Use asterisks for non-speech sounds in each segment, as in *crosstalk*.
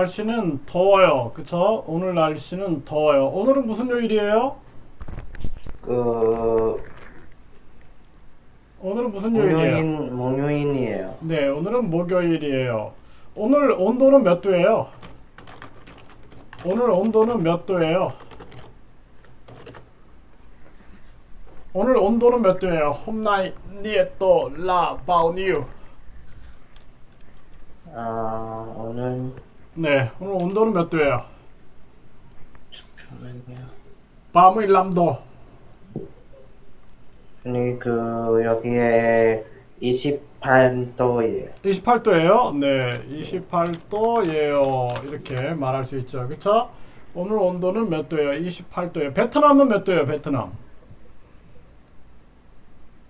날씨는 더워요. 그쵸? 오늘 날씨는 더워요. 오늘은 무슨 요일이에요? 그 오늘은 무슨 요일이에요? 목요일 목요일이에요. 네, 오늘은 목요일이에요. 오늘 온도는 몇 도예요? 오늘 온도는 몇 도예요? 오늘 온도는 몇 도예요? Độ là bao nhiêu? 아 오늘 네, 오늘 온도는 몇 도예요? 잠깐만요. 35도. 아니 그 여기에 28도예요. 28도예요. 네, 28도예요. 이렇게 말할 수 있죠. 그렇죠? 오늘 온도는 몇 도예요? 28도예요. 베트남은 몇 도예요? 베트남.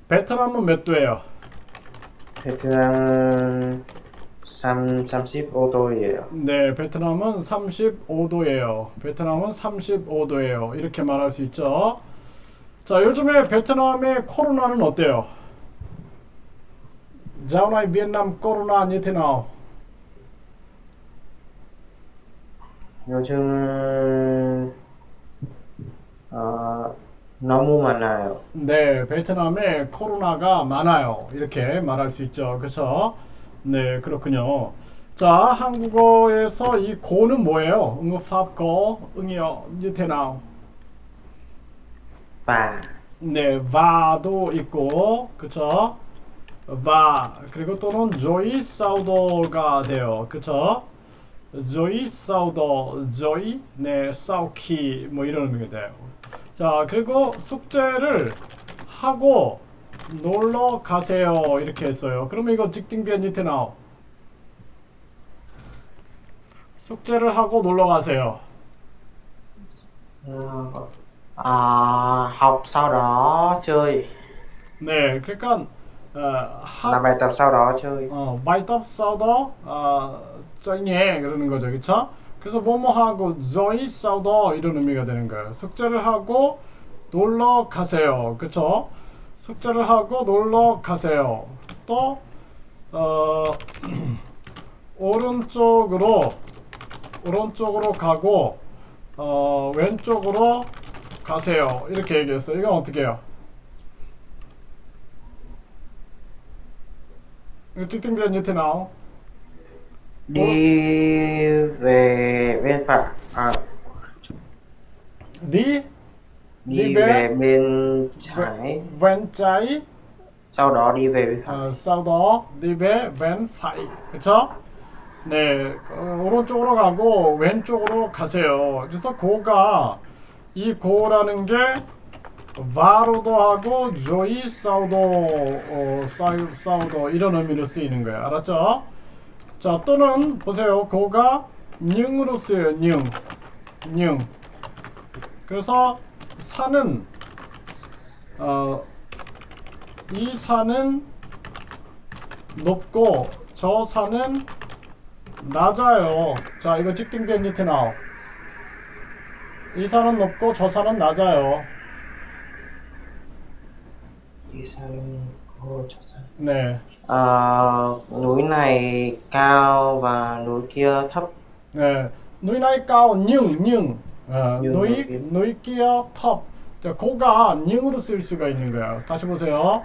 베트남은 몇 도예요? 베트남 3 35도예요. 네, 베트남은 35도예요. 베트남은 35도예요. 이렇게 말할 수 있죠. 자, 요즘에 베트남의 코로나는 어때요? Dạo này Việt Nam corona như thế nào? 요즘 어, 너무 많아요. 네, 베트남에 코로나가 많아요. 이렇게 말할 수 있죠. 그렇죠? 네, 그렇군요. 자, 한국어에서 이 고는 뭐예요? 응pháp có 응이요 nào? và 네, va도 있고, 그렇죠? va 그리고 또는 joy saudo가 돼요. 그렇죠? joy saudo, joy 네, 싸우기 뭐 이런 의미가 돼요. 자, 그리고 숙제를 하고 놀러 가세요. 이렇게 했어요. 그러면 이거 직딩변 니트 나오. 숙제를 하고 놀러 가세요. 어, à, học sau đó chơi 네, 그러니까 어, 하, làm bài tập sau đó chơi 어, 마이탑 사우더 어, 그러는 거죠. 그쵸? 그래서 뭐뭐 하고 조이 사우더 이런 의미가 되는 거예요. 숙제를 하고 놀러 가세요. 그쵸? 숙제를 하고 놀러 가세요. 또 어, *clears throat* 오른쪽으로 오른쪽으로 가고 어, 왼쪽으로 가세요. 이렇게 얘기했어요. 이건 어떻게 해요? nào? đi về bên phải à, đi đi, Đi về bên trái. Ven trái. Sau đó đi về bên phải. 어, sau đó đi về ven phải. 그쵸? 네 어, 오른쪽으로 가고 왼쪽으로 가세요. 그래서 고가 이 고라는 게 바로도 하고 조이 사우도 어, 사우, 사우도 이런 의미로 쓰이는 거예요 알았죠? 자 또는 보세요. 고가 닝으로 쓰여요. 닝 닝. 그래서 산은 어, 이 산은 높고 저 산은 낮아요. 자, 이거 밑에 나오. 이 산은 높고 저 산은 낮아요. đi sang ô, chỗ sang. 네. Ờ, núi này cao và núi kia thấp 네. núi này cao nhưng nhưng 어, núi 여기. núi kia thấp. 자, 고가 nhưng 으로 쓸 수가 있는 거예요. 다시 보세요.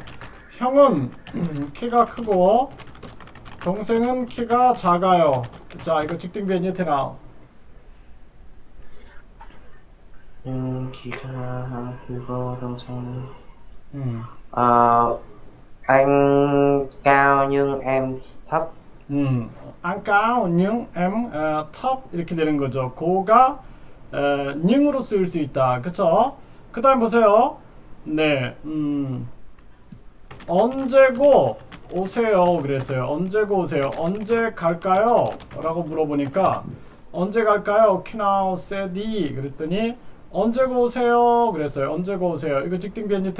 형은 *clears throat* 키가 크고 동생은 키가 작아요. 자, 이거 직등변 nhưng khi ra Hugo đông sang 음. Ờ, anh cao nhưng em thấp 음, 안 cao nhưng em 어, thấp 이렇게 되는 거죠. 고가 어, 능으로 쓰일 수 있다. 그쵸? 그 다음 보세요. 네, 음, 언제고 오세요 그랬어요. 언제고 오세요. 언제 갈까요? 라고 물어보니까 언제 갈까요? 키나우 세디 그랬더니 언제고 오세요 그랬어요. 언제고 오세요. 이거 직딩변.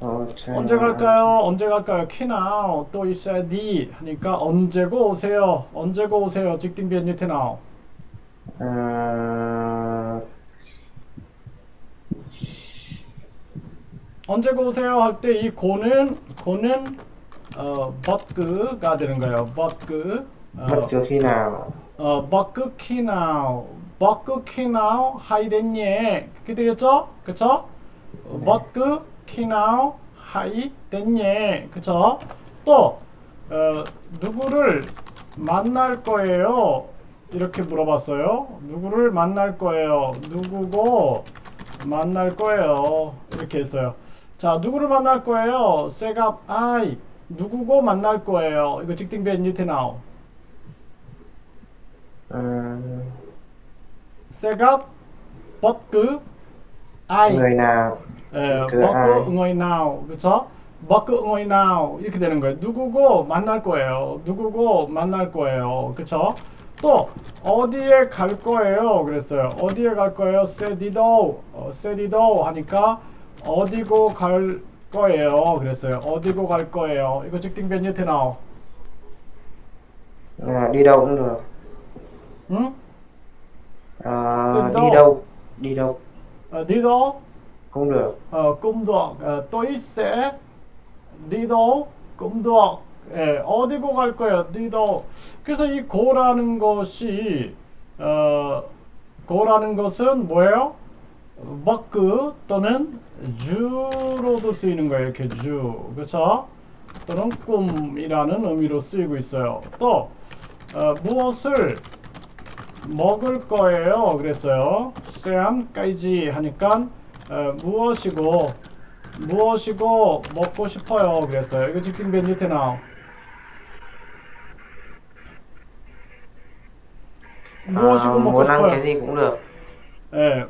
Ờ, thế- 언제 갈까요? 언제 갈까요? 키나우 또 있어야 디 하니까 언제고 오세요. 언제고 오세요. 직딩변 밑에 나오. Ờ, 언제고 오세요 할 때 이 고는 고는 어, 버크가 되는 거예요. 버크. 어, khi nào 어, 버크 키나우. 버크 키나우 하이덴예. 그렇게 되겠죠? 그쵸? 네. 버크 키나우 하이덴예. 그쵸? 또, 어, 누구를 만날 거예요? 이렇게 물어봤어요. 누구를 만날 거예요? 누구고 만날 거예요? 이렇게 했어요. 자, 누구를 만날 거예요? 세갑 아이. 누구고 만날 거예요? 이거 직딩변 뉴테나우. Ừm, 세갑 버크 아이. người nào 예, 그 버크 아이. 응어이 나우. 그쵸? 버크 응어이 나우. 이렇게 되는 거예요. 누구고 만날 거예요. 누구고 만날 거예요. 그쵸? 또 어디에 갈 거예요? 그랬어요. 어디에 갈 거예요? 세디도. 어, 세디도 하니까 어디고 갈 거예요. 그랬어요. 어디고 갈 거예요. 이거 직딩변 à, đi đâu cũng được 응? đâu đi đâu 어, cũng được 어, 꿈도 어, tôi sẽ 니도 꿈도 예, 어디고 갈 거예요 니도 그래서 이 고라는 것이 어, 고라는 것은 뭐예요? 버크 또는 주로도 쓰이는 거예요 이렇게 주 그쵸? 또는 꿈이라는 의미로 쓰이고 있어요 또 어, 무엇을 먹을 거예요. 그랬어요. 세안까지 하니까 어, 무엇이고 무엇이고 먹고 싶어요. 그랬어요. 이거 직딩변 뉴테 나오. 무엇이고 à, 먹고 muốn ăn 싶어요. cái gì cũng được 예.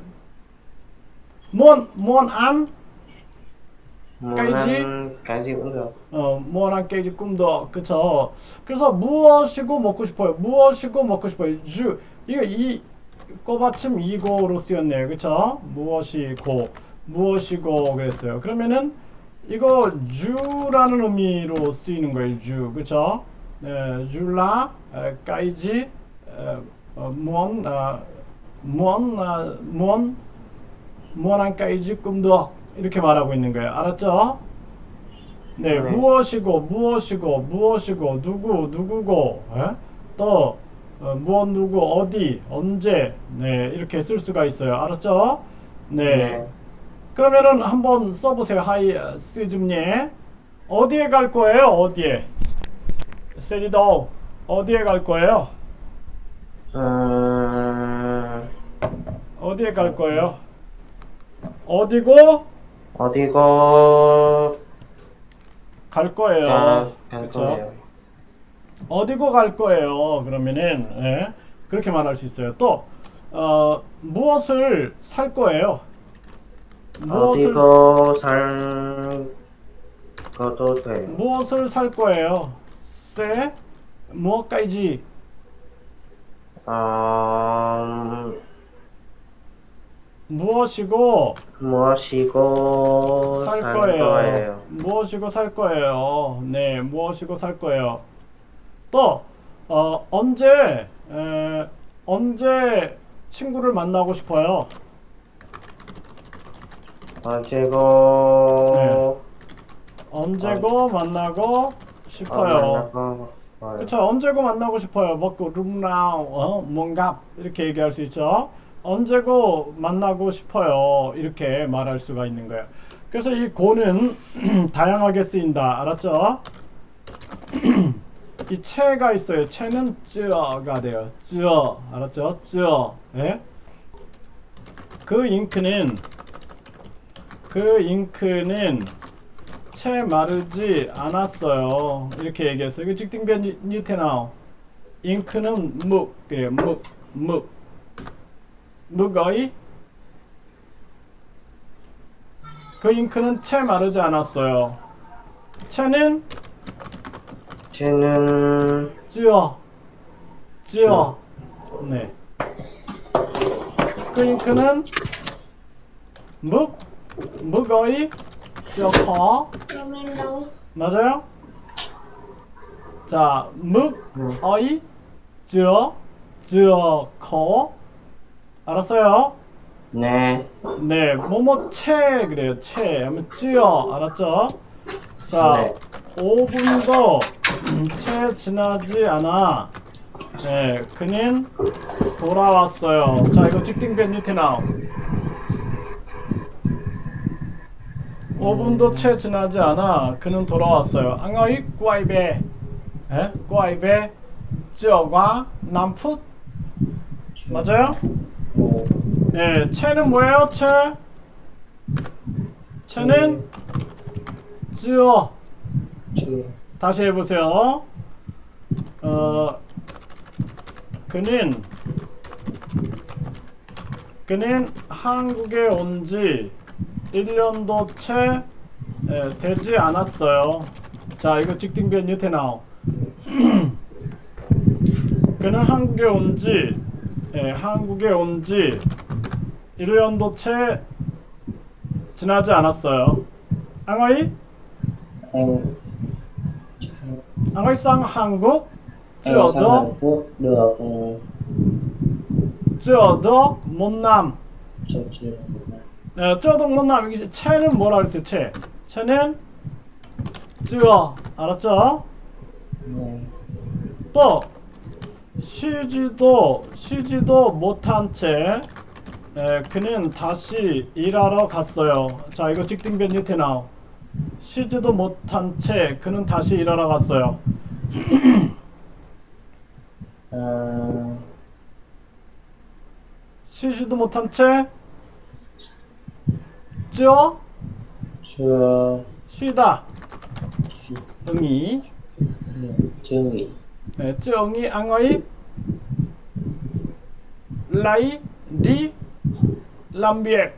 muốn muốn ăn muốn Cái gì? ăn cái gì cũng được 어, 무언한 깨지 꿈도. 그쵸? 그래서 무엇이고 먹고 싶어요. 무엇이고 먹고 싶어요. 주. 이거 이 꼬받침 이고로 쓰였네요. 그쵸? 무엇이고 무엇이고 그랬어요. 그러면은 이거 주라는 의미로 쓰이는 거예요. 주. 그쵸? 에, 줄라 에, 까이지 에, 어, 무언 아, 무언 아, 무언 무언한 까이지 꿈도 이렇게 말하고 있는 거예요 알았죠? 네, 네. 무엇이고 무엇이고 무엇이고 누구 누구고 에? 또 어, 무엇 누구 어디 언제 네 이렇게 쓸 수가 있어요 알았죠? 네, 네. 그러면은 한번 써보세요 하이 어, 스즈님 어디에 갈 거예요 어디에 세리도 어디에 갈 거예요 Ừm, 어디에 갈 거예요 어디고 어디 고 갈 거예요 아, 갈 그쵸? 거예요. 어디고 갈 거예요. 그러면은 예, 그렇게 말할 수 있어요. 또 어, 무엇을 살 거예요. 무엇을 고살 것도 돼. 무엇을 살 거예요. 세 무엇까지 어, 무엇이고 무엇이고 살살 거예요. 무엇이고 살 거예요. 네, 무엇이고 살 거예요. 또 어, 언제 에, 언제 친구를 만나고 싶어요. 언제고 네. 언제고 만나고 어, 싶어요. 만나고 싶어요. 그쵸? 언제고 만나고 싶어요? 먹고 룸나우 어? 뭔가? 이렇게 얘기할 수 있죠? 언제고 만나고 싶어요? 이렇게 말할 수가 있는 거예요. 그래서 이 고는 *clears throat* 다양하게 쓰인다. 알았죠? *clears throat* 이 채가 있어요. 채는 쯔어가 돼요. 쯔어. 알았죠? 쯔어. 예? 그 잉크는 그 잉크는 채 마르지 않았어요. 이렇게 얘기했어요. 이거 직딩변 뉴- 뉴테나우. 잉크는 묵, 그래요. 묵, 묵. 묵의 그 잉크는 채 마르지 않았어요. 채는 쟤는 찌어, 찌어. 네. 그 잉크는 묵, 찌 đâu? 맞아요? 자, 묵, 어이, 즈어, 즈어, 거. 알았어요? 네. 네, 뭐뭐 채 그래요. 채 하면 찌어. 알았죠? 자, 네. 5분도 *clears throat* 채 지나지 않아. 네, 그는 돌아왔어요. 자, 이거 직딩 변 뉴트 나오. 5분도 채 지나지 않아. 그는 돌아왔어요. 앙어이 꾸아이베. 에? 꾸아이베. 찌어과 남풋. 맞아요? 네. 예, 채는 뭐예요? 채? 채는 chưa 다시 해보세요. 어, 그는 그는 한국에 온지 1년도 채 에, 되지 않았어요. 자, 이거 직딩변 뉴테 나오. *clears throat* 그는 한국에 온 지, 예, 한국에 온지 1년도 채 지나지 않았어요. 앙어이? anh 앙어이 sang 한국? ừ, 찌어더? 못남. chưa 네, 못남. 이게 채는 뭐라 그랬어요? 채. 채는 찌어. 알았죠? 네. 또 쉬지도 쉬지도 못한 채 에, 그는 다시 일하러 갔어요. 자, 이거 직딩변 뉴테 나오. 쉬지도 못한 채 그는 다시 일하러 갔어요. à, *clears throat* 쉬지도 못한 채 찌어 chưa 쉬다. chưa, 응이 chưa nghỉ 네, 쯔엉이 앙어이 라이 리 람비에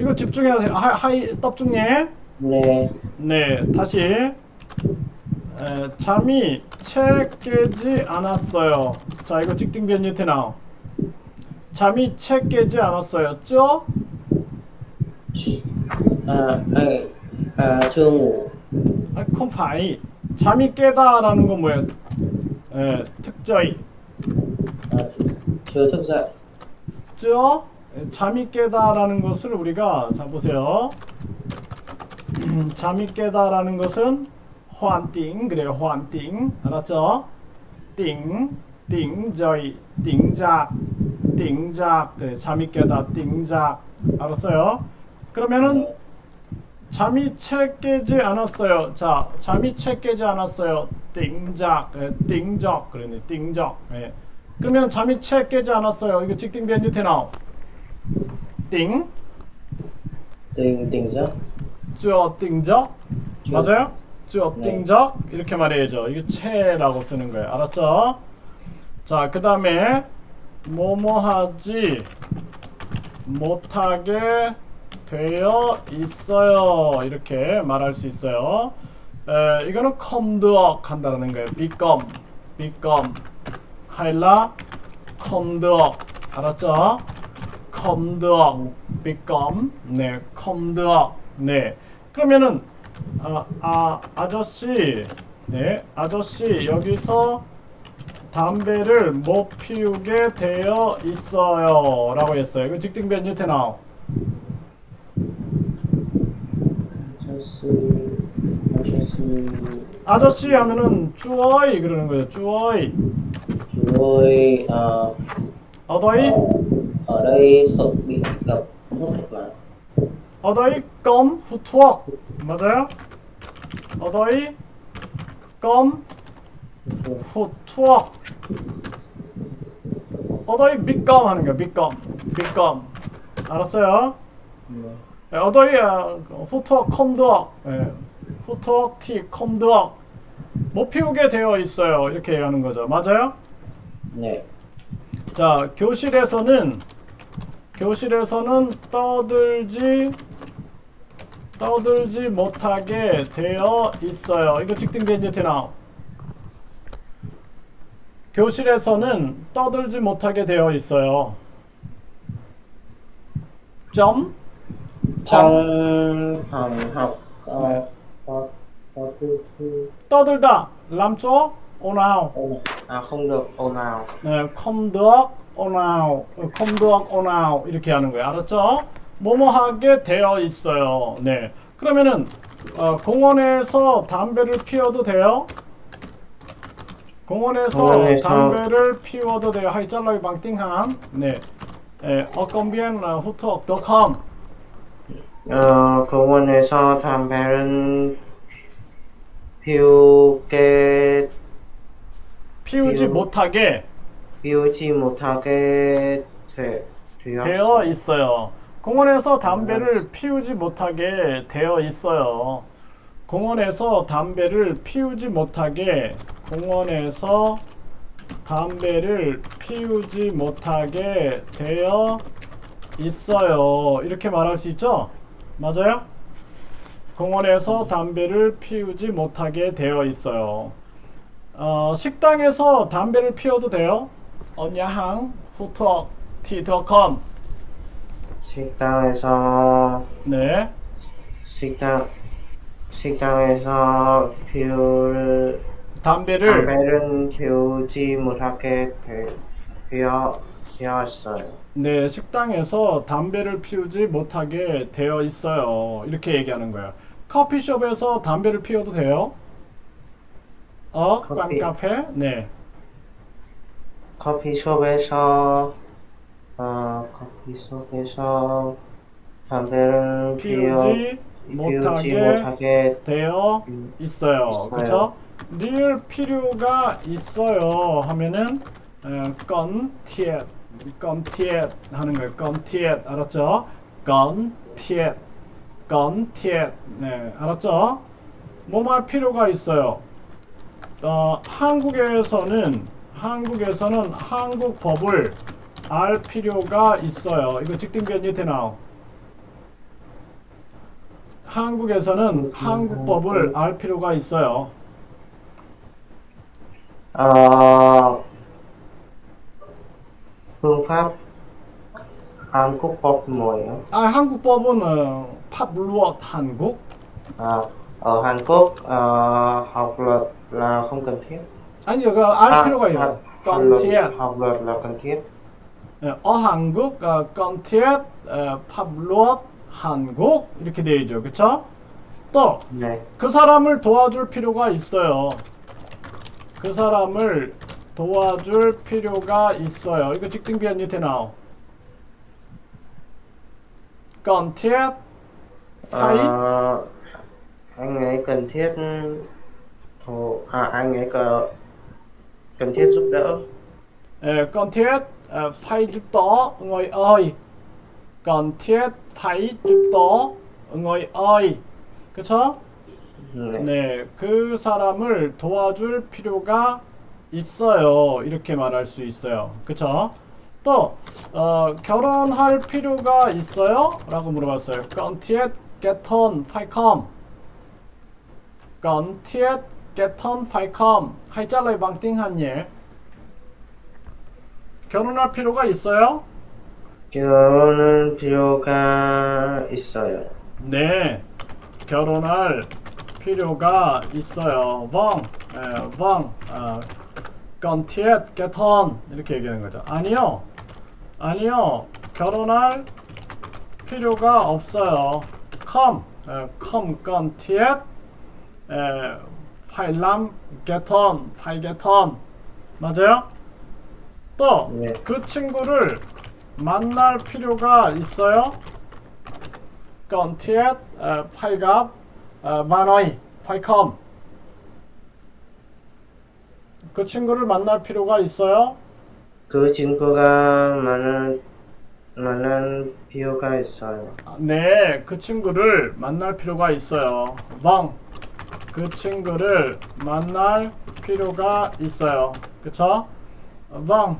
이거 집중해야 돼요. 하, 하이 떡중에 nè 네 다시 에, 잠이 채 깨지 않았어요. 자 이거 직딩변 뉴테 나오. 잠이 채 깨지 à, anh à, chưa ngủ 아, 컴파이 잠이 깨다라는 건 뭐예요? 에, 특저히 à, chưa thức dậy 죠 잠이 깨다라는 것을 우리가 자 보세요. *clears throat* 잠이 깨다라는 것은 환띵 그래요. 환띵 알았죠? 띵, 띵, 저희 띵작, 띵작 그래 잠이 깨다 띵작 알았어요? 그러면은 잠이 채 깨지 않았어요. 자, 잠이 채 깨지 않았어요. 띵작, 예, 띵적, 그러네, 띵적. 예. 그러면 잠이 채 깨지 않았어요. 이거 직딩 변주 되나? 띵, tỉnh giấc 쭈어 띵적, 쭈. 맞아요? 네. 띵적 이렇게 말해야죠. 이거 채라고 쓰는 거예요. 알았죠? 자, 그 다음에 뭐뭐하지 못하게 되어 있어요. 이렇게 말할 수 있어요. 에, 이거는 컴드억 한다는 거예요. become. 하일라 컴드억 알았죠? 컴드억 become 네 컴드억 네 그러면은 아, 아 아저씨 네 아저씨 여기서 담배를 못 피우게 되어 있어요. 라고 했어요. 이거 직등변 유태 나오 아저씨 아저씨. 아저씨 하면은 주어이 그러는 거예요. 주어이. ơi ờ, 어더이? hút thuốc lá 어더이 껌 후투억. 맞아요? 어더이 껌 후투억 어더이 밑껌 하는 거야 밑껌 밑껌 알았어요? 네. 예, 어더이 아, 후투억 컴드억 예, 후투억 티 컴드억 못 피우게 되어 있어요 이렇게 얘기하는 거죠 맞아요? 네. 자, 교실에서는 교실에서는 떠들지 떠들지 못하게 되어 있어요. 이거 직등된 이제 되나? 교실에서는 떠들지 못하게 되어 있어요. 점 thư 떠들다 람초 오나우 ồn à không được ồn ào 네, 컴드억 오나우, 컴드억 오나우 이렇게 하는 거예요. 알았죠? 뭐뭐 하게 되어 있어요. 네. 그러면은 어, 공원에서 담배를 피워도 돼요? 공원에서 공원에서- 담배를 피워도 돼요. bằng tiếng Hàn. 네. 에, hút thuốc được không? 어, 공원에서 담배는 피우게 피우지 피우- 못하게 피우지 못하게 되, 되어 있어요. 공원에서 담배를 피우지 못하게 되어 있어요. 공원에서 담배를 피우지 못하게 공원에서 담배를 피우지 못하게 되어 있어요. 이렇게 말할 수 있죠? 맞아요? 공원에서 담배를 피우지 못하게 되어 있어요. 어, 식당에서 담배를 피워도 돼요? 언야항 후톡 티더컴 식당에서 네. 식당 식당에서 피울 담배를 담배는 피우지 못하게 되, 되어 되었어요. 네 식당에서 담배를 피우지 못하게 되어 있어요. 이렇게 얘기하는 거예요. 커피숍에서 담배를 피워도 돼요? 어, 커피. 꽝카페? 네. 커피숍에서 어 커피숍에서 담배를 피워 피우지 피우지 못하게 되어 있어요. 있어요. 그렇죠? 릴 필요가 있어요 하면은 어, 건티엣 건티엣 하는 거예요. 건티엣 알았죠? 건티엣 건티엣 네 알았죠? 뭐말 필요가 있어요. 어, 한국에서는 한국에서는 한국 법을 알 필요가 있어요. 이거 직등변이 되나요? 한국에서는 한국 법을 알 필요가 있어요. 어 phương pháp Hàn Quốc 뭐예요? 아, 한국 법은 어, luật 한국. À, ở Hàn Quốc ờ, học luật là không cần thiết. 아니 이거 알 아, 필요가 아, 있어요. học luật, 건티엣. học luật là cần thiết. 예, 어 한국, 어, 건티엣, 어, pháp luật 한국 이렇게 되어 있죠. 그렇죠? 또 네. 그 사람을 도와줄 필요가 있어요. 그 사람을 도와줄 필요가 있어요. 이거 직등 변이 되나요? 건티엣, 파이, Ờ, anh ấy cần thiết Ồ, à anh ấy cần cần thiết giúp đỡ. 에, 건티엣, 에, 파이 줍더, 응어이 어이. 건티엣, 파이 줍더, 응어이 어이. 그쵸? 네. 네, 그 사람을 도와줄 필요가 있어요. 이렇게 말할 수 있어요. 그쵸? 또, 어, 결혼할 필요가 있어요? 라고 물어봤어요. 건티엣, 게턴, 파이컴. 건티엣, 게턴, 파이컴. lời bằng tiếng Hàn nhé. 결혼할 필요가 있어요? 결혼은 필요가 있어요. 네, 결혼할 필요가 있어요. vâng, 에, 어, thiết kết hôn 이렇게 얘기하는 거죠. 아니요, 아니요, 결혼할 필요가 없어요. làm kết hôn, phải kết hôn, 맞아요? 또 네. 그 친구를 만날 필요가 있어요? Bạn ơi, phải không? 그 친구를 만날 필요가 있어요? 그 친구가 만날 만날 필요가 있어요. 아, 네, 그 친구를 만날 필요가 있어요. vâng, 그 친구를 만날 필요가 있어요. 그쵸? 어, vâng,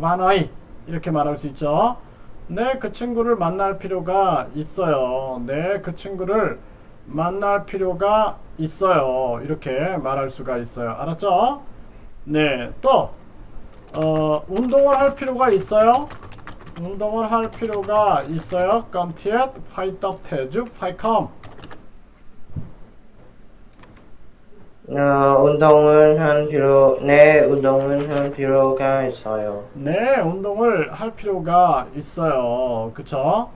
bạn ơi. 이렇게 말할 수 있죠. 네, 그 친구를 만날 필요가 있어요. 네, 그 친구를 만날 필요가 있어요. 이렇게 말할 수가 있어요. 알았죠? 네, 또 어, 운동을 할 필요가 있어요? 운동을 할 필요가 있어요. 깜티엣 파이떡 태주 파이컴. 어, 운동은 한 필요 네 운동은 한 필요가 있어요. 네, 운동을 할 필요가 있어요. 그쵸?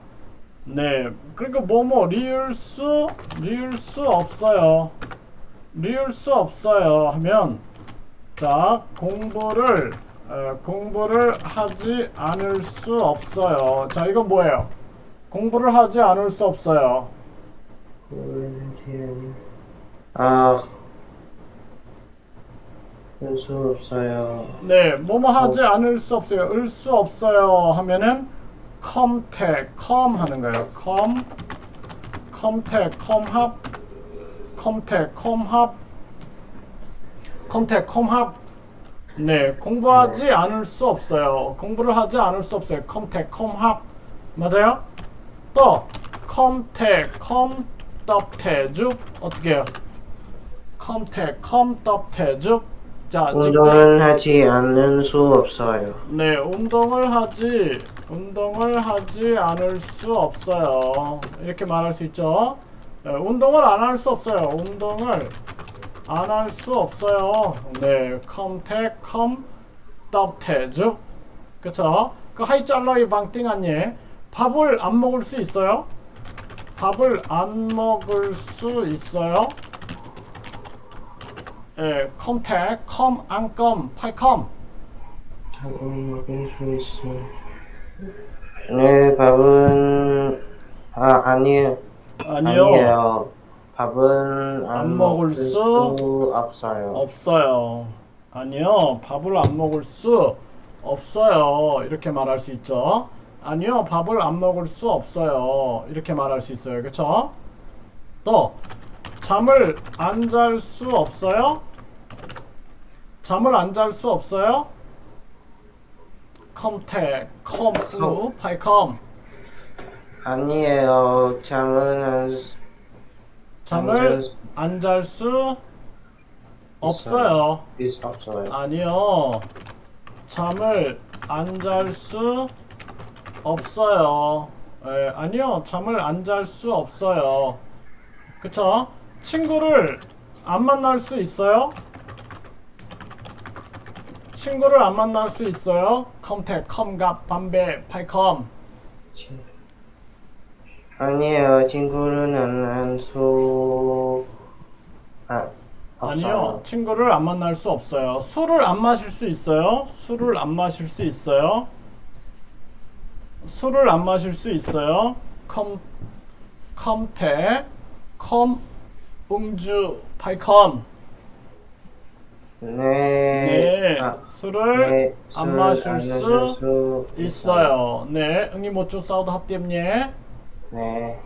네, 그러니까 뭐뭐 리을 수 리을 수 없어요. 리을 수 없어요 하면 자 공부를 에, 공부를 하지 않을 수 없어요. 자 이건 뭐예요? 공부를 하지 않을 수 없어요. 아, 할수 없어요. 네, 뭐뭐 하지 않을 수 없어요. 을 수 없어요 하면은 컴택 컴 하는 거예요. 컴 컴택 컴합 컴택 컴합 컴택 컴합 네, 공부하지 않을 수 없어요. 공부를 하지 않을 수 없어요. 컴택 컴합 맞아요? 또 컴택 컴떡태죽 어떻게 해요? 컴택 컴떡태죽 자, 직접 운동을 하지 않을 수 없어요. 네, 운동을 하지 운동을 하지 않을 수 없어요. 이렇게 말할 수 있죠. 네, 운동을 안 할 수 없어요. 운동을 안 할 수 없어요. 네, 컴택 컴 떡태주 그쵸? 그 하이 잘라이 방띵 아니 밥을 안 먹을 수 있어요? 밥을 안 먹을 수 있어요? 예, 컴택 컴 안검 팔컴 밥은 먹을 수 있어. 네, 밥은 아 아니에요. 아니요. 아니에요. 밥은 안, 안 먹을 수 없어요. 없어요. 아니요. 밥을 안 먹을 수 없어요. 이렇게 말할 수 있죠. 아니요. 밥을 안 먹을 수 없어요. 이렇게 말할 수 있어요. 그쵸? 또 잠을 안 잘 수 없어요? 잠을 안 잘 수 없어요? 컴택, 컴우, 파이컴 아니에요. 잠은 안 잠을 안 잘 수 없어요. 있 없어요. 아니요. 잠을 안 잘 수 없어요. 예, 아니요. 잠을 안 잘 수 없어요. 그쵸? 친구를 안 만날 수 있어요? 친구를 안 만날 수 있어요? 컴택, 컴갑, 밤배, 팔컴. 아니에요. 친구는 안수 아. 아니요. 친구를 안 만날 수 없어요. 술을 안 마실 수 있어요? 술을 안 마실 수 있어요? 술을 안 마실 수 있어요? 컴 컴태 컴 음주 팔컴 네. 네 아, 술을 네, 안술 마실 안수 있어요 네 응이 모쭈 사우드 합디엠예 네.